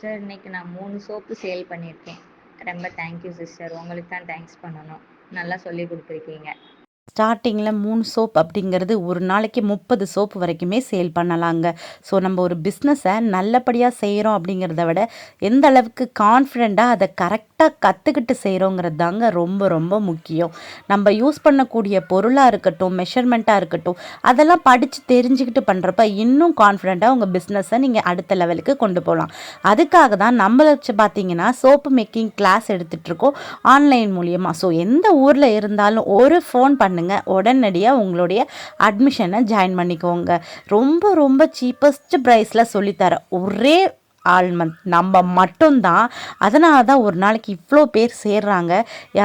Sister இன்னைக்கு நான் மூணு சோப்பு சேல் பண்ணியிருக்கேன். ரொம்ப தேங்க்யூ சிஸ்டர் உங்களுக்கு தான் தேங்க்ஸ் பண்ணணும். நல்லா சொல்லி கொடுத்துருக்கீங்க. ஸ்டார்டிங்கில் மூணு சோப் அப்படிங்கிறது ஒரு நாளைக்கு முப்பது சோப்பு வரைக்குமே சேல் பண்ணலாங்க. ஸோ நம்ம ஒரு பிஸ்னஸை நல்லபடியாக செய்கிறோம் அப்படிங்கிறத விட எந்த அளவுக்கு கான்ஃபிடெண்ட்டாக அதை கரெக்டாக கற்றுக்கிட்டு செய்கிறோங்கிறது தாங்க ரொம்ப ரொம்ப முக்கியம். நம்ம யூஸ் பண்ணக்கூடிய பொருளாக இருக்கட்டும் மெஷர்மெண்ட்டாக இருக்கட்டும் அதெல்லாம் படித்து தெரிஞ்சுக்கிட்டு பண்ணுறப்ப இன்னும் கான்ஃபிடெண்ட்டாக உங்கள் பிஸ்னஸை நீங்கள் அடுத்த லெவலுக்கு கொண்டு போகலாம் அதுக்காக தான் நம்மளை வச்சு பார்த்தீங்கன்னா சோப்பு மேக்கிங் கிளாஸ் எடுத்துகிட்ருக்கோம் ஆன்லைன் மூலியமாக ஸோ எந்த ஊரில் இருந்தாலும் ஒரு ஃபோன் பண்ணுங்கள் உடனடியாக உங்களுடைய அட்மிஷனை ஜாயின் பண்ணிக்கோங்க. ரொம்ப ரொம்ப சீப்பஸ்ட் ப்ரைஸில் சொல்லித்தரேன். ஒரே ஆள் மந்த் நம்ம மட்டும்தான். அதனால தான் ஒரு நாளைக்கு இவ்வளோ பேர் சேர்றாங்க.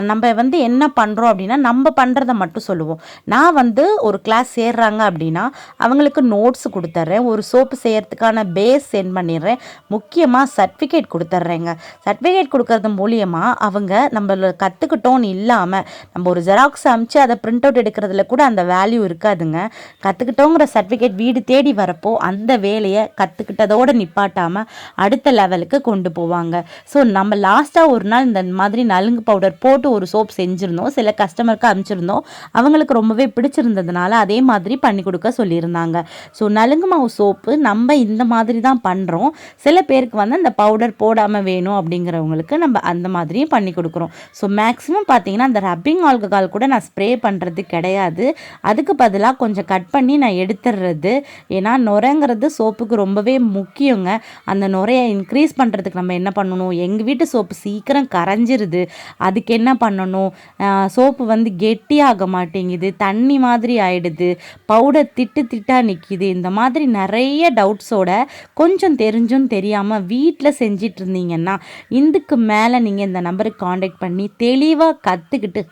நம்ம வந்து என்ன பண்ணுறோம் அப்படின்னா நம்ம பண்ணுறத மட்டும் சொல்லுவோம். நான் வந்து ஒரு கிளாஸ் சேர்றாங்க அப்படின்னா அவங்களுக்கு நோட்ஸ் கொடுத்துட்றேன் ஒரு சோப்பு செய்கிறதுக்கான பேஸ் சென்ட் பண்ணிடுறேன். முக்கியமாக சர்டிஃபிகேட் கொடுத்துட்றேங்க சர்டிஃபிகேட் கொடுக்கறது மூலியமாக அவங்க நம்மள கற்றுக்கிட்டோன்னு இல்லாமல் நம்ம ஒரு ஜெராக்ஸ் அமிச்சு அதை பிரிண்ட் அவுட் எடுக்கிறதுல கூட அந்த வேல்யூ இருக்காதுங்க. கற்றுக்கிட்டோங்கிற சர்டிஃபிகேட் வீடு தேடி வரப்போ அந்த வேலையை கற்றுக்கிட்டதோடு நிப்பாட்டாமல் அடுத்த லெவலுக்கு கொண்டு போவாங்க. ஸோ நம்ம லாஸ்ட்டாக ஒரு நாள் இந்த மாதிரி நலுங்கு பவுடர் போட்டு ஒரு சோப் செஞ்சுருந்தோம். சில கஸ்டமருக்கு அனுப்பிச்சிருந்தோம். அவங்களுக்கு ரொம்பவே பிடிச்சிருந்ததுனால அதே மாதிரி பண்ணி கொடுக்க சொல்லியிருந்தாங்க. ஸோ நலுங்கு மாவு சோப்பு நம்ம இந்த மாதிரி தான் பண்ணுறோம் சில பேருக்கு வந்து அந்த பவுடர் போடாமல் வேணும் அப்படிங்கிறவங்களுக்கு நம்ம அந்த மாதிரியும் பண்ணி கொடுக்குறோம். ஸோ மேக்ஸிமம் பார்த்தீங்கன்னா அந்த ரப்பிங் ஆல்கஹால் கூட நான் ஸ்ப்ரே பண்ணுறது கிடையாது. அதுக்கு பதிலாக கொஞ்சம் கட் பண்ணி நான் எடுத்துடுறது ஏன்னா நுரங்கிறது சோப்புக்கு ரொம்பவே முக்கியங்க. அந்த நுரையை இன்க்ரீஸ் பண்ணுறதுக்கு நம்ம என்ன பண்ணணும்? எங்கள் வீட்டு சோப்பு சீக்கிரம் கரைஞ்சிருது. அதுக்கு என்ன பண்ணணும்? சோப்பு வந்து கெட்டியாக மாட்டேங்குது. தண்ணி மாதிரி ஆயிடுது. பவுடர் திட்டு திட்டாக நிற்கிது இந்த மாதிரி நிறைய டவுட்ஸோட கொஞ்சம் தெரிஞ்சும் தெரியாமல் வீட்டில் செஞ்சிட்டு இருந்தீங்கன்னா இதுக்கு மேலே நீங்கள் இந்த நம்பருக்கு காண்டாக்ட் பண்ணி தெளிவாக கற்றுக்கிட்டு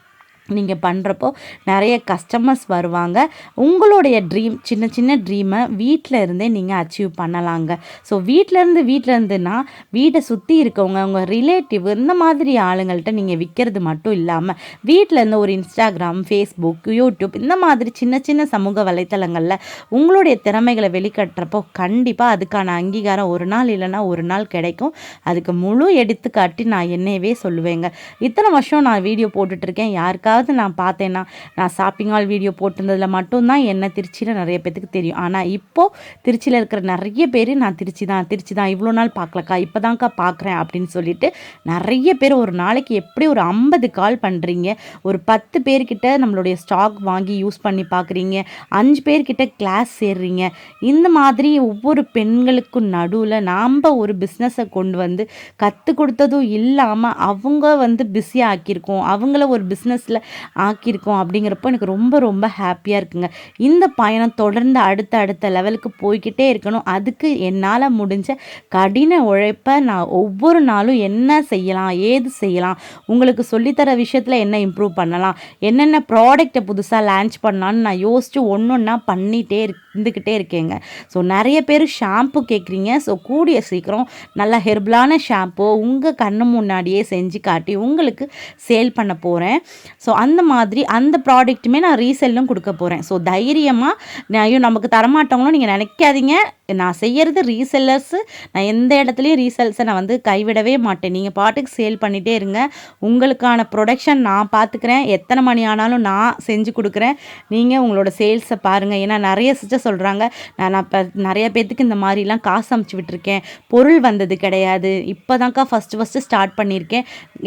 நீங்கள் பண்ணுறப்போ நிறைய கஸ்டமர்ஸ் வருவாங்க. உங்களுடைய ட்ரீம் சின்ன சின்ன ட்ரீமை வீட்டில் இருந்தே நீங்கள் அச்சீவ் பண்ணலாங்க. ஸோ வீட்டிலேருந்து வீட்டில் இருந்துன்னா வீட்டை சுற்றி இருக்கவங்க உங்கள் ரிலேட்டிவ் இந்த மாதிரி ஆளுங்கள்ட்ட நீங்கள் விற்கிறது மட்டும் இல்லாமல் வீட்டிலேருந்து ஒரு இன்ஸ்டாகிராம் ஃபேஸ்புக் யூடியூப் இந்த மாதிரி சின்ன சின்ன சமூக வலைத்தளங்களில் உங்களுடைய திறமைகளை வெளிக்கட்டுறப்போ கண்டிப்பாக அதுக்கான அங்கீகாரம் ஒரு நாள் இல்லைன்னா ஒரு நாள் கிடைக்கும். அதுக்கு முழு எடுத்துக்காட்டி நான் என்னையவே சொல்லுவேங்க. இத்தனை வருஷம் நான் வீடியோ போட்டுட்ருக்கேன் அதாவது நான் பார்த்தேன்னா நான் ஷாப்பிங் ஆல் வீடியோ போட்டிருந்ததில் மட்டும்தான் என்ன திருச்சியில் நிறைய பேத்துக்கு தெரியும். ஆனால் இப்போது திருச்சியில் இருக்கிற நிறைய பேர் நான் திருச்சி தான் திருச்சி தான் இவ்வளோ நாள் பார்க்கலக்கா இப்போ தான்க்கா பார்க்குறேன் அப்படின்னு சொல்லிட்டு நிறைய பேர் ஒரு நாளைக்கு எப்படி ஒரு ஐம்பது கால் பண்ணுறீங்க ஒரு பத்து பேர்கிட்ட நம்மளுடைய ஸ்டாக் வாங்கி யூஸ் பண்ணி பார்க்குறீங்க அஞ்சு பேர்கிட்ட கிளாஸ் சேர்றீங்க. இந்த மாதிரி ஒவ்வொரு பெண்களுக்கும் நடுவில் நாம் ஒரு பிஸ்னஸை கொண்டு வந்து கற்றுக் கொடுத்ததும் இல்லாமல் அவங்க வந்து பிஸியாக ஆக்கியிருக்கோம். அவங்கள ஒரு பிஸ்னஸில் ஆக்கியிருக்கோம் அப்படிங்கிறப்போ எனக்கு ரொம்ப ரொம்ப ஹாப்பியாக இருக்குங்க. இந்த பயணம் தொடர்ந்து அடுத்த அடுத்த லெவலுக்கு போய்க்கிட்டே இருக்கணும். அதுக்கு என்னால் முடிஞ்ச கடின உழைப்பை நான் ஒவ்வொரு நாளும் என்ன செய்யலாம் ஏது செய்யலாம் உங்களுக்கு சொல்லித்தர விஷயத்தில் என்ன இம்ப்ரூவ் பண்ணலாம் என்னென்ன ப்ராடக்ட்டை புதுசாக லான்ச் பண்ணலான்னு நான் யோசித்து ஒன்று ஒன்றா பண்ணிகிட்டே இருந்துக்கிட்டே இருக்கேங்க. ஸோ நிறைய பேர் ஷாம்பு கேட்குறீங்க ஸோ கூடிய சீக்கிரம் நல்ல ஹெர்பலான ஷாம்பு உங்கள் கண்ணு முன்னாடியே செஞ்சு காட்டி உங்களுக்கு சேல் பண்ண போகிறேன் ஸோ அந்த மாதிரி அந்த ப்ராடக்ட்டுமே நான் ரீசெல்லும் கொடுக்க போகிறேன் ஸோ தைரியமாக ஐயோ நமக்கு தரமாட்டவங்களும் நீங்கள் நினைக்காதீங்க. நான் செய்கிறது ரீசெல்லர்ஸு நான் எந்த இடத்துலையும் ரீசெல்ஸை நான் வந்து கைவிடவே மாட்டேன். நீங்கள் பாட்டுக்கு சேல் பண்ணிகிட்டே இருங்க. உங்களுக்கான ப்ரொடக்ஷன் நான் பார்த்துக்கிறேன் எத்தனை மணி ஆனாலும் நான் செஞ்சு கொடுக்குறேன். நீங்கள் உங்களோட சேல்ஸை பாருங்கள் ஏன்னா நிறைய சிச்ச சொல்கிறாங்க நான் இப்போ நிறைய பேர்த்துக்கு இந்த மாதிரிலாம் காசு அமுச்சு விட்டுருக்கேன். பொருள் வந்தது கிடையாது. இப்போ தான்க்கா ஃபஸ்ட்டு ஃபஸ்ட்டு ஸ்டார்ட் பண்ணியிருக்கேன்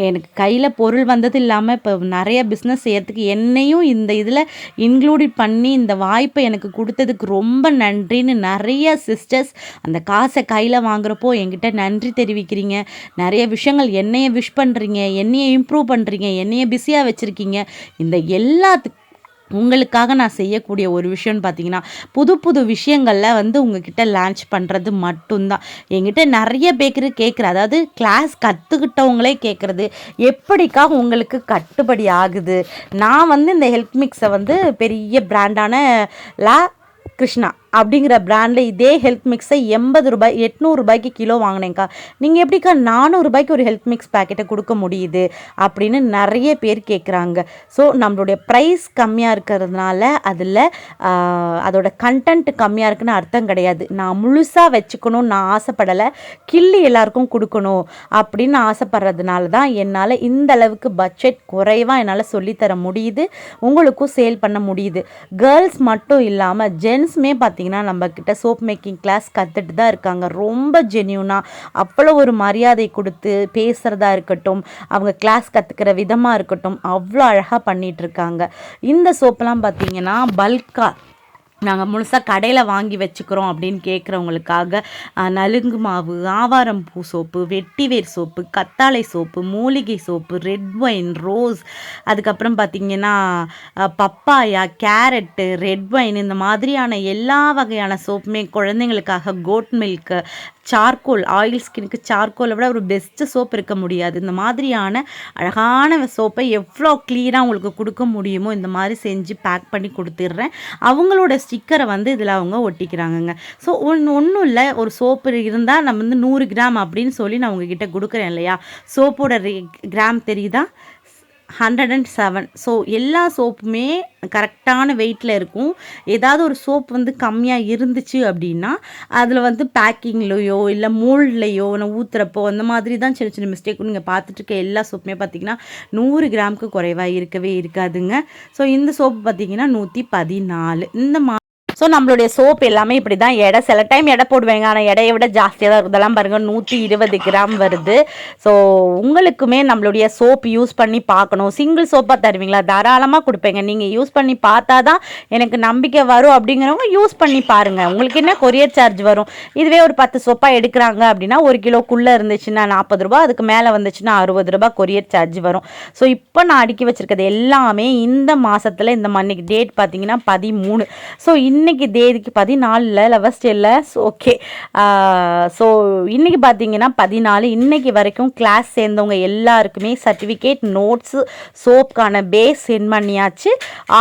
எனக்கு கையில் பொருள் வந்தது இல்லாமல் இப்போ நிறைய பிஸ்னஸ் செய்யறதுக்கு என்னையும் இந்த இதில் இன்க்ளூட் பண்ணி இந்த வாய்ப்பை எனக்கு கொடுத்ததுக்கு ரொம்ப நன்றின்னு நிறைய சிஸ்டர்ஸ் அந்த காசை கையில் வாங்குறப்போ என்கிட்ட நன்றி தெரிவிக்கிறீங்க. நிறைய விஷயங்கள் என்னையை விஷ் பண்ணுறீங்க என்னைய இம்ப்ரூவ் பண்ணுறீங்க என்னையை பிஸியாக வச்சுருக்கீங்க. இந்த எல்லாத்துக்கும் உங்களுக்காக நான் செய்யக்கூடிய ஒரு விஷயம்னு பார்த்தீங்கன்னா புது புது விஷயங்களில் வந்து உங்ககிட்ட லான்ச் பண்ணுறது மட்டும்தான். என்கிட்ட நிறைய பேக்கரு கேட்குற அதாவது கிளாஸ் கற்றுக்கிட்டவங்களே கேட்குறது எப்படிக்கா உங்களுக்கு கட்டுப்படி ஆகுது? நான் வந்து இந்த ஹெல்ப் மிக்ஸை வந்து பெரிய பிராண்டான லா கிருஷ்ணா. அப்படிங்கிற பிராண்டில் இதே ஹெல்த் மிக்ஸை எண்பது ரூபாய் எட்நூறு ரூபாய்க்கு கிலோ வாங்கினேங்க்கா நீங்கள் எப்படிக்கா நானூறுபாய்க்கு ஒரு ஹெல்த் மிக்ஸ் பேக்கெட்டை கொடுக்க முடியுது அப்படின்னு நிறைய பேர் கேட்குறாங்க ஸோ நம்மளுடைய ப்ரைஸ் கம்மியாக இருக்கிறதுனால அதில் அதோட கண்டென்ட் கம்மியாக இருக்குன்னு அர்த்தம் கிடையாது. நான் முழுசாக வச்சுக்கணும்னு நான் ஆசைப்படலை. கிள்ளி எல்லாருக்கும் கொடுக்கணும் அப்படின்னு ஆசைப்படுறதுனால தான் என்னால் இந்த அளவுக்கு பட்ஜெட் குறைவாக என்னால் சொல்லித்தர முடியுது. உங்களுக்கும் சேல் பண்ண முடியுது. கேர்ள்ஸ் மட்டும் இல்லாமல் ஜென்ஸுமே பார்த்தீங்கன்னா நம்மக்கிட்ட சோப் மேக்கிங் கிளாஸ் கற்றுட்டு தான் இருக்காங்க. ரொம்ப ஜென்யூனாக அவ்வளோ ஒரு மரியாதை கொடுத்து பேசுகிறதா இருக்கட்டும் அவங்க கிளாஸ் கற்றுக்கிற விதமாக இருக்கட்டும் அவ்வளோ அழகாக பண்ணிகிட்ருக்காங்க இந்த சோப்பெல்லாம் பார்த்தீங்கன்னா பல்காக நாங்கள் முழுசாக கடையில் வாங்கி வச்சுக்கிறோம் அப்படின்னு கேட்குறவங்களுக்காக நலுங்கு மாவு ஆவாரம் பூ சோப்பு வெட்டிவேர் சோப்பு கத்தாழை சோப்பு மூலிகை சோப்பு ரெட் ஒயின் ரோஸ் அதுக்கப்புறம் பார்த்திங்கன்னா பப்பாயா கேரட்டு ரெட் ஒயின் இந்த மாதிரியான எல்லா வகையான சோப்புமே குழந்தைங்களுக்காக கோட் மில்க்கு சார்கோல் ஆயில் ஸ்கின்னுக்கு சார்கோலை விட ஒரு பெஸ்ட்டு சோப் இருக்க முடியாது. இந்த மாதிரியான அழகான சோப்பை எவ்வளோ க்ளீனாக உங்களுக்கு கொடுக்க முடியுமோ இந்த மாதிரி செஞ்சு பேக் பண்ணி கொடுத்துட்றேன். அவங்களோட ஸ்டிக்கரை வந்து இதில் அவங்க ஒட்டிக்கிறாங்கங்க. ஸோ ஒன்று ஒன்றும் இல்லை. ஒரு சோப்பு இருந்தால் நம்ம வந்து நூறு கிராம் அப்படின்னு சொல்லி நான் உங்ககிட்ட கொடுக்குறேன் இல்லையா? சோப்போட ரே கிராம் தெரியுதா? ஹண்ட்ரட் அண்ட் செவன் ஸோ எல்லா சோப்புமே கரெக்டான வெயிட்டில் இருக்கும். ஏதாவது ஒரு சோப் வந்து கம்மியாக இருந்துச்சு அப்படின்னா அதில் வந்து பேக்கிங்லேயோ இல்லை மோல்ட்லேயோ நான் ஊற்றுறப்போ அந்த மாதிரி தான் சின்ன சின்ன மிஸ்டேக் நீங்கள் பார்த்துட்டு இருக்க எல்லா சோப்புமே பார்த்தீங்கன்னா நூறு கிராமுக்கு குறைவாக இருக்கவே இருக்காதுங்க. ஸோ இந்த சோப்பு பார்த்தீங்கன்னா நூற்றி பதினாலு. இந்த மா ஸோ நம்மளுடைய சோப் எல்லாமே இப்படி தான் எடை சில டைம் எடை போடுவேங்க. ஆனால் எடையை விட ஜாஸ்தியாக தான் இருக்கும். இதெல்லாம் பாருங்கள் நூற்றி இருபது கிராம் வருது. ஸோ உங்களுக்குமே நம்மளுடைய சோப் யூஸ் பண்ணி பார்க்கணும். சிங்கிள் சோப்பாக தருவீங்களா? தாராளமாக கொடுப்பேங்க. நீங்கள் யூஸ் பண்ணி பார்த்தா தான் எனக்கு நம்பிக்கை வரும் அப்படிங்கிறவங்க யூஸ் பண்ணி பாருங்கள் உங்களுக்கு என்ன கொரியர் சார்ஜ் வரும்? இதுவே ஒரு பத்து சோப்பாக எடுக்கிறாங்க அப்படின்னா ஒரு கிலோக்குள்ளே இருந்துச்சுன்னா நாற்பது ரூபா அதுக்கு மேலே வந்துச்சுன்னா அறுபது ரூபா கொரியர் சார்ஜ் வரும். ஸோ இப்போ நான் அடுக்கி வச்சுருக்கிறது எல்லாமே இந்த மாதத்தில் இந்த மன்னிக்கு டேட் பார்த்தீங்கன்னா பதிமூணு. ஸோ இன்னைக்கு தேதிக்கு பதினாலில் லெவஸ்ட் இல்லை ஸோ ஓகே ஸோ இன்னைக்கு பார்த்தீங்கன்னா பதினாலு. இன்னைக்கு வரைக்கும் கிளாஸ் சேர்ந்தவங்க எல்லாருக்குமே சர்டிஃபிகேட் நோட்ஸு சோப்புக்கான பேஸ் சென்ட் பண்ணியாச்சு.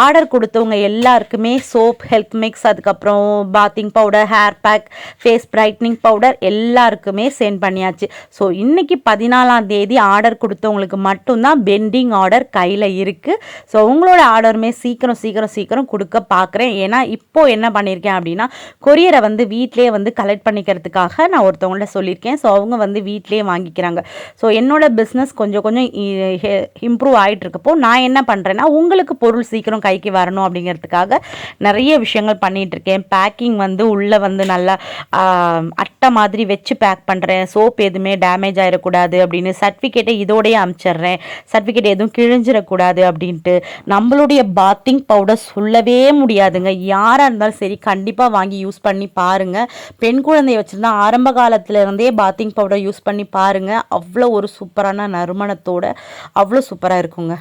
ஆர்டர் கொடுத்தவங்க எல்லாருக்குமே சோப் ஹெல்த் மிக்ஸ் அதுக்கப்புறம் bathing powder hair pack face brightening powder எல்லாருக்குமே சென்ட் பண்ணியாச்சு. ஸோ இன்னைக்கு பதினாலாம் தேதி ஆர்டர் கொடுத்தவங்களுக்கு மட்டும்தான் பெண்டிங் ஆர்டர் கையில் இருக்குது ஸோ உங்களோட ஆர்டருமே சீக்கிரம் சீக்கிரம் சீக்கிரம் கொடுக்க பார்க்குறேன் ஏன்னா இப்போது என்ன பண்ணியிருக்கேன் அப்படின்னா கொரியரை வந்து வீட்டிலே வந்து கலெக்ட் பண்ணிக்கிறதுக்காக நான் ஒருத்தவங்கள்ட்ட சொல்லியிருக்கேன். ஸோ அவங்க வந்து வீட்டிலே வாங்கிக்கிறாங்க. ஸோ என்னோட பிஸ்னஸ் கொஞ்சம் கொஞ்சம் இம்ப்ரூவ் ஆகிட்டு இருக்கப்போ நான் என்ன பண்ணுறேன்னா உங்களுக்கு பொருள் சீக்கிரம் கைக்கு வரணும் அப்படிங்கிறதுக்காக நிறைய விஷயங்கள் பண்ணிகிட்டு இருக்கேன் பேக்கிங் வந்து உள்ளே வந்து நல்லா அட்டை மாதிரி வச்சு பேக் பண்ணுறேன் சோப் எதுவுமே டேமேஜ் ஆகிடக்கூடாது அப்படின்னு சர்டிஃபிகேட்டை இதோடய அனுப்பிச்சிடுறேன் சர்டிஃபிகேட் எதுவும் கிழிஞ்சிடக்கூடாது அப்படின்ட்டு நம்மளுடைய பாத்திங் பவுடர் சொல்லவே முடியாதுங்க. யாராக இருந்தாலும் இருந்தாலும் சரி கண்டிப்பாக வாங்கி யூஸ் பண்ணி பாருங்கள் பெண் குழந்தைய வச்சுருந்தா ஆரம்ப காலத்துல இருந்தே பாத்திங் பவுடர் யூஸ் பண்ணி பாருங்கள் அவ்வளோ ஒரு சூப்பரான நறுமணத்தோட அவ்வளோ சூப்பராக இருக்குங்க.